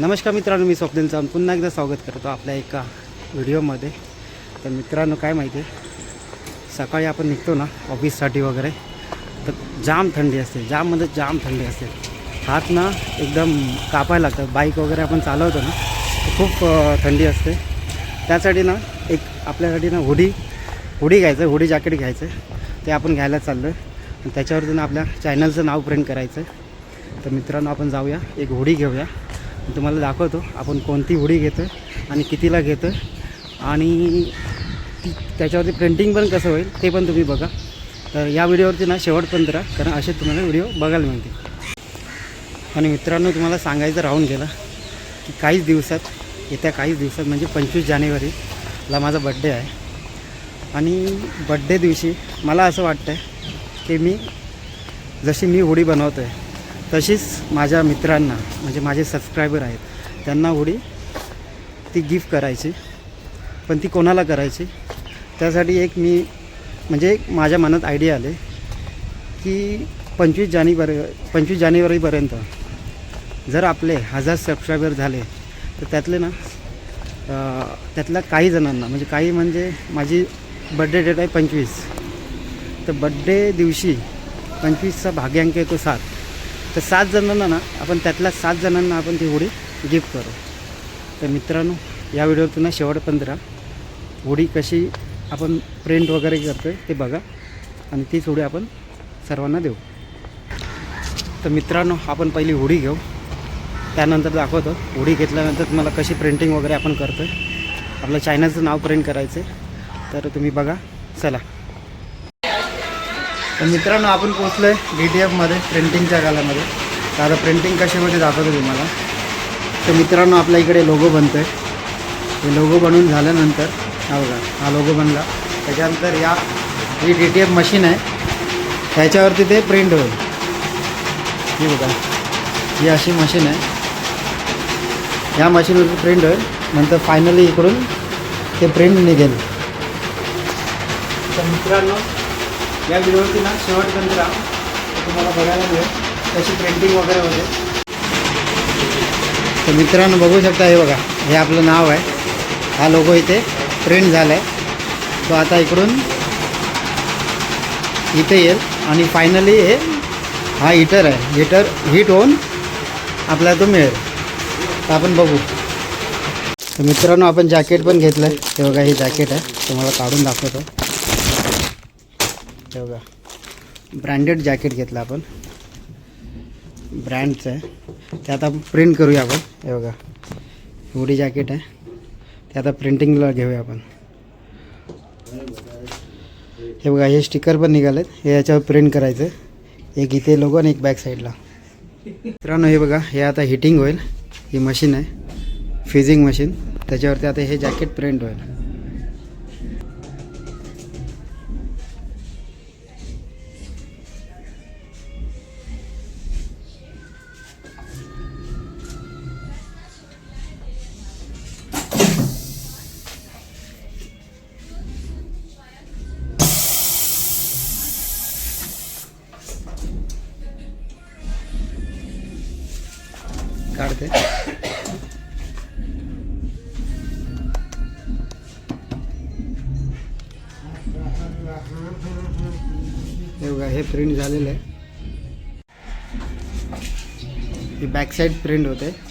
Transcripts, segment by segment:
नमस्कार मित्रांनो मी स्वप्नील पुन्हा एकदा स्वागत करतो आपल्या एका व्हिडिओमध्ये. तर मित्रांनो काय माहिती? आहे सकाळी आपण निघतो ना ऑफिससाठी वगैरे तर जाम थंडी असते. जाम म्हणजे जाम थंडी असते. हात ना एकदम कापायला लागतात. बाईक वगैरे आपण चालवतो ना तर खूप थंडी असते. त्यासाठी ना एक आपल्यासाठी ना हुडी हुडी घ्यायचं हुडी जॅकेट घ्यायचं. ते आपण घ्यायला चाललो आहे आणि त्याच्यावरती ना आपल्या चॅनलचं नाव प्रिंट करायचं तर मित्रांनो आपण जाऊया. एक हुडी घेऊया. तुम्हाला दाखवतो. आपण कोणती हुडी घेतो आणि कितीला घेतो आणि ती त्याच्यावरती प्रिंटिंग पण कसं होईल ते पण तुम्ही बघा. तर या व्हिडिओवरती ना शेवटपर्यंत राहा कारण असे तुम्हाला व्हिडिओ बघायला मिळतील. आणि मित्रांनो तुम्हाला सांगायचं राहून गेलं की काहीच दिवसात येत्या काहीच दिवसात म्हणजे पंचवीस जानेवारीला माझा बड्डे आहे. आणि बड्डे दिवशी मला असं वाटतं आहे की मी जशी मी होडी बनवतो आहे तशीच माझ्या मित्रांना म्हणजे माझे सबस्क्रायबर आहेत त्यांना होडी ती गिफ्ट करायची. पण ती कोणाला करायची? त्यासाठी एक मी म्हणजे एक माझ्या मनात आयडिया आले की पंचवीस जानेवारी पंचवीस जानेवारीपर्यंत जर आपले हजार सबस्क्रायबर झाले तर त्यातले ना त्यातल्या काही जणांना म्हणजे काही म्हणजे माझी बड्डे डेट आहे पंचवीस. तर बड्डे दिवशी पंचवीसचा भाग्यांक येतो सात. तर सात जणांना ना आपण त्यातल्या सात जणांना आपण ती होडी गिफ्ट करू. तर मित्रांनो या व्हिडिओतून ना शेवटपर्यंत राहा होडी कशी आपण प्रिंट वगैरे करतो आहे ते बघा. आणि तीच होडी आपण सर्वांना देऊ. तर मित्रांनो आपण पहिली होडी घेऊ. त्यानंतर दाखवतो. होडी घेतल्यानंतर तुम्हाला कशी प्रिंटिंग वगैरे आपण करतो आहे आपलं चायनाचं नाव प्रिंट करायचं आहे तर तुम्ही बघा. चला. तर मित्रांनो आपण पोचलो आहे डी टी एफमध्ये प्रिंटिंगच्या गाल्यामध्ये तर आता प्रिंटिंग कशामध्ये दाखवतो तुम्हाला? तर मित्रांनो आपल्या इकडे लोगो बनतो आहे हे लोगो बनवून झाल्यानंतर हा बघा हा लोगो बनला. त्याच्यानंतर या ही डी टी एफ मशीन आहे. त्याच्यावरती ते प्रिंट होईल. ही बघा ही अशी मशीन आहे. या मशीनवरती प्रिंट होईल. नंतर फायनली इकडून ते प्रिंट निघेल. तर मित्रांनो या व्हिडिओवरती ना शेवटपर्यंत राहा तुम्हाला बघायला मिळेल. तशी प्रिंटिंग वगैरे होते. तर मित्रांनो बघू शकता हे बघा. हे आपलं नाव आहे. हा लोगो इथे प्रिंट झाला आहे तो आता इकडून इथे येईल. आणि फायनली हे हा हीटर आहे. हीटर हीट होऊन आपल्याला तो मिळेल. तर आपण बघू. तर मित्रांनो आपण जॅकेट पण घेतलं आहे हे बघा हे जॅकेट आहे. तुम्हाला काढून दाखवतो. हे बघा. ब्रँडेड जॅकेट घेतलं आपण. ब्रँडचं आहे. ते आता प्रिंट करूया आपण. हे बघा. हुडी जॅकेट आहे. ते आता प्रिंटिंगला घेऊया आपण. हे बघा हे स्टिकर पण निघालेत. हे याच्यावर प्रिंट करायचं एक इथे लोगो आणि एक बॅक साईडला मित्रांनो हे बघा हे आता हिटिंग होईल ही मशीन आहे. फिजिंग मशीन त्याच्यावरती आता हे जॅकेट प्रिंट होईल. काढते. हे हे प्रिंट झालेलं आहे. ही बॅक साईड प्रिंट होते.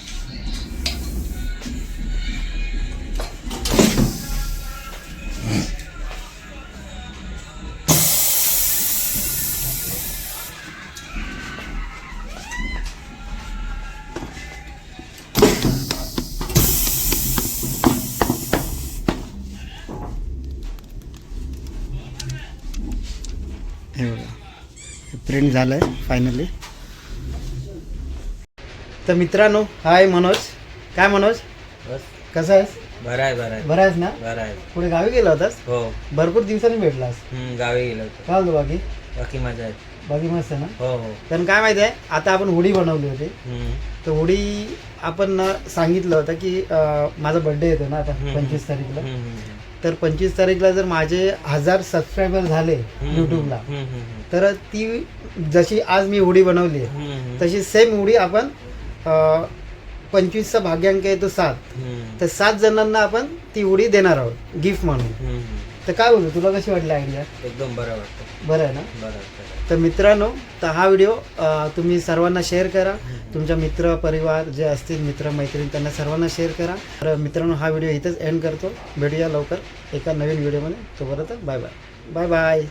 हे बघा. प्रिंट झालं आहे फायनली तर मित्रांनो हाय मनोज. काय मनोज? बस. कसं आहेस? बरं आहे बरं आहे. बरं आहेस ना? बरं आहे. पुढे गावी गेला होतास? हो. भरपूर दिवसांनी भेटलास हम्म, गावी गेलो होतो. काय होतं बाकी? बाकी मजा आहे. बाकी मस्त ना? हो हो. कारण काय माहिती आहे आता आपण होडी बनवली होती. हम्म, तर होडी आपण सांगितलं होतं की अं, माझा बर्थडे येतो ना आता. पंचवीस तारीखला. हम्म, हम्म, तर पंचवीस तारीखला जर माझे हजार सबस्क्रायबर झाले यूट्यूबला तर ती जशी आज मी होडी बनवली तशी सेम उडी आपण पंचवीसचा भाग्यांक आहे तो सात. तर सात जणांना आपण ती उडी देणार आहोत गिफ्ट म्हणून. तर काय बोलू तुला कशी वाटली आयडिया एकदम बरं वाटतं. बरं आहे ना? बरं वाटतं. तर मित्रांनो तर हा व्हिडिओ अ, तुम्ही सर्वांना शेअर करा. तुमच्या मित्र परिवार जे असतील मित्र मैत्रीण त्यांना सर्वांना शेअर करा. तर मित्रांनो हा व्हिडिओ इथंच एंड करतो. भेटूया लवकर एका नवीन व्हिडिओमध्ये तोपर्यंत बाय बाय बाय बाय